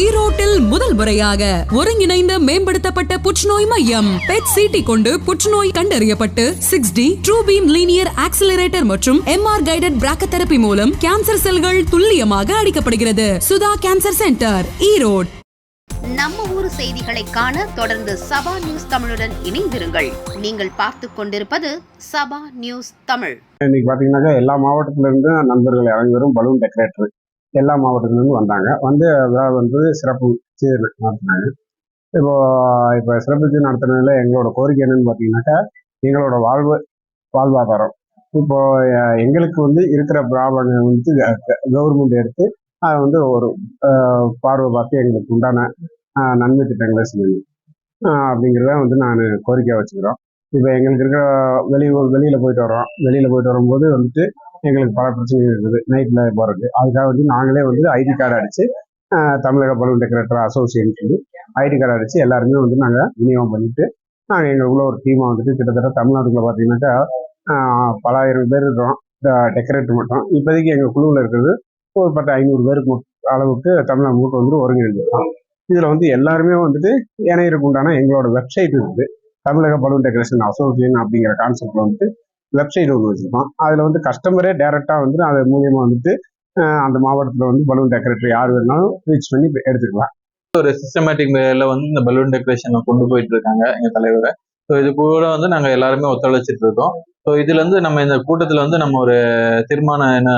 ஈரோட்டில் முதல் முறையாக ஒருங்கிணைந்த மேம்படுத்தப்பட்ட புற்றுநோய் மையம் பெட் சிடி கொண்டு புற்றுநோய் கண்டறியப்பட்டு six D true beam linear accelerator மற்றும் எம்ஆர் கைடட் பிராக்கதெரபி மூலம் கேன்சர் செல்கள் துல்லியமாக அடிக்கப்படுகிறது. Sudha cancer centre Erode. நம்ம ஊர் செய்திகளை காண தொடர்ந்து சபா நியூஸ் தமிழுடன் இணைந்திருங்கள். நீங்கள் பார்த்து கொண்டிருப்பது சபா நியூஸ் தமிழ். இன்னைக்கு பார்த்தீங்கன்னாக்கா எல்லா மாவட்டத்துல இருந்து நண்பர்கள் அனைவரும் பலூன் டெக்கரேட்டர் எல்லா மாவட்டத்துலேருந்து வந்தாங்க. வந்து விழா வந்து சிறப்பு வச்சு நடத்தினாங்க. இப்போ இப்போ சிறப்பு வச்சு நடத்துனதுல எங்களோட கோரிக்கை என்னன்னு பார்த்தீங்கன்னாக்கா எங்களோட வாழ்வு வாழ்வாதாரம். இப்போ எங்களுக்கு வந்து இருக்கிற ப்ராப்ளம் வந்து கவர்மெண்ட் எடுத்து அதை வந்து ஒரு பார்வை பார்த்து எங்களுக்கு உண்டான நன்மை திட்டங்களை செய்யணும் அப்படிங்கிறத வந்து நான் கோரிக்கையாக வச்சுக்கிறோம். இப்போ எங்களுக்கு இருக்கிற வெளியூர் வெளியில் போயிட்டு வரோம் வெளியில் போயிட்டு வரும்போது வந்துட்டு எங்களுக்கு பல பிரச்சனைகள் இருக்குது நைட்ல போறது அதுக்காக வந்து நாங்களே வந்து ஐடி கார்டு அடிச்சு தமிழக பலூன் டெக்கரேட்டர் அசோசியேஷன் சொல்லி ஐடி கார்டு அடிச்சு எல்லாருமே வந்து நாங்கள் விநியோகம் பண்ணிட்டு நாங்கள் எங்களுக்குள்ள ஒரு டீமாக வந்துட்டு கிட்டத்தட்ட தமிழ்நாட்டுக்குள்ள பார்த்தீங்கன்னாக்கா பலாயிரம் பேர் இருக்கிறோம் டெக்கரேட்டர் மட்டும். இப்போதைக்கு எங்கள் குழுவில் இருக்கிறது ஒரு பத்து ஐநூறு பேருக்கு மு- அளவுக்கு தமிழ்நாடு முழுக்க வந்து ஒருங்கிணைஞ்சிருக்கோம். இதில் வந்து எல்லாருமே வந்துட்டு இணையருக்கு உண்டான எங்களோட வெப்சைட் இருக்குது. தமிழக பலூன் டெக்கரேஷன் அசோசியேஷன் அப்படிங்கிற கான்செப்ட்ல வந்துட்டு வெப்சைட் ஒன்று வச்சுருக்கோம் அதில் வந்து கஸ்டமரே டேரெக்டாக வந்து அது மூலியமாக வந்துட்டு அந்த மாவட்டத்தில் வந்து பலூன் டெக்கரேட்டர் யார் வேணாலும் ரீச் பண்ணி எடுத்துக்கலாம். ஒரு சிஸ்டமேட்டிக் வேல வந்து இந்த பலூன் டெக்கரேஷனை கொண்டு போயிட்டு இருக்காங்க எங்கள் தலைவரை. ஸோ இது கூட வந்து நாங்கள் எல்லாருமே ஒத்துழைச்சிட்டு இருக்கோம். ஸோ இதுலேருந்து நம்ம இந்த கூட்டத்தில் வந்து நம்ம ஒரு தீர்மானம் என்ன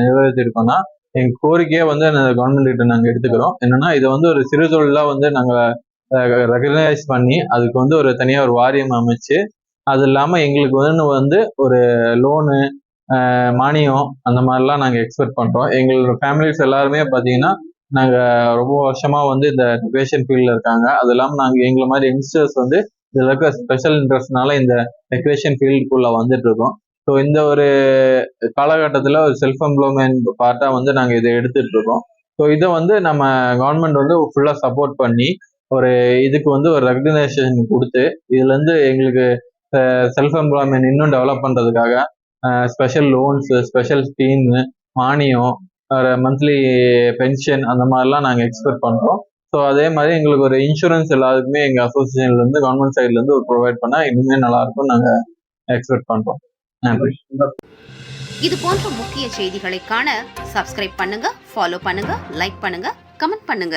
நிறைவேற்றிருக்கோம்னா எங்கள் கோரிக்கையை வந்து கவர்மெண்ட் கிட்ட நாங்கள் எடுத்துக்கிறோம். என்னன்னா இதை வந்து ஒரு சிறு தொழிலாக வந்து நாங்கள் ரெகனைஸ் பண்ணி அதுக்கு வந்து ஒரு தனியாக ஒரு வாரியம் அமைச்சு அது இல்லாமல் எங்களுக்கு வந்து வந்து ஒரு லோனு மானியம் அந்த மாதிரிலாம் நாங்கள் எக்ஸ்பெக்ட் பண்ணுறோம் எங்களோட ஃபேமிலிஸ் எல்லாருமே பார்த்தீங்கன்னா நாங்கள் ரொம்ப வருஷமாக வந்து இந்த டெக்கரேஷன் ஃபீல்டில் இருக்காங்க. அது இல்லாமல் நாங்கள் எங்களை மாதிரி யங்ஸ்டர்ஸ் வந்து இதில் இருக்க ஸ்பெஷல் இன்ட்ரெஸ்ட்னால இந்த டெக்கரேஷன் ஃபீல்டுக்குள்ளே வந்துட்டு இருக்கோம். ஸோ இந்த ஒரு காலகட்டத்தில் ஒரு செல்ஃப் எம்ப்ளாய்மெண்ட் பார்ட்டாக வந்து நாங்கள் இதை எடுத்துட்டு இருக்கோம். ஸோ இதை வந்து நம்ம கவர்மெண்ட் வந்து ஃபுல்லாக சப்போர்ட் பண்ணி ஒரு இதுக்கு வந்து ஒரு ரெகனைசேஷன் கொடுத்து இதுலேருந்து எங்களுக்கு செல்ஃப் எம்ப்ளாய்மெண்ட் இன்னும் டெவலப் பண்றதுக்காக ஸ்பெஷல் லோன்ஸ் ஸ்பெஷல் ஸ்கீம் மானியம் மந்த்லி பென்ஷன் அந்த மாதிரிலாம் நாங்கள் எக்ஸ்பெக்ட் பண்ணுறோம் ஸோ அதே மாதிரி எங்களுக்கு ஒரு இன்சூரன்ஸ் எல்லாருக்குமே எங்கள் அசோசியேஷன்லேருந்து கவர்மெண்ட் சைட்லேருந்து ஒரு ப்ரொவைட் பண்ணால் இன்னுமே நல்லா இருக்கும் நாங்கள் எக்ஸ்பெக்ட் பண்ணுறோம் நன்றி. இது போன்ற முக்கிய செய்திகளை காண சப்ஸ்கிரைப் பண்ணுங்க ஃபாலோ பண்ணுங்க லைக் பண்ணுங்க கமெண்ட் பண்ணுங்க.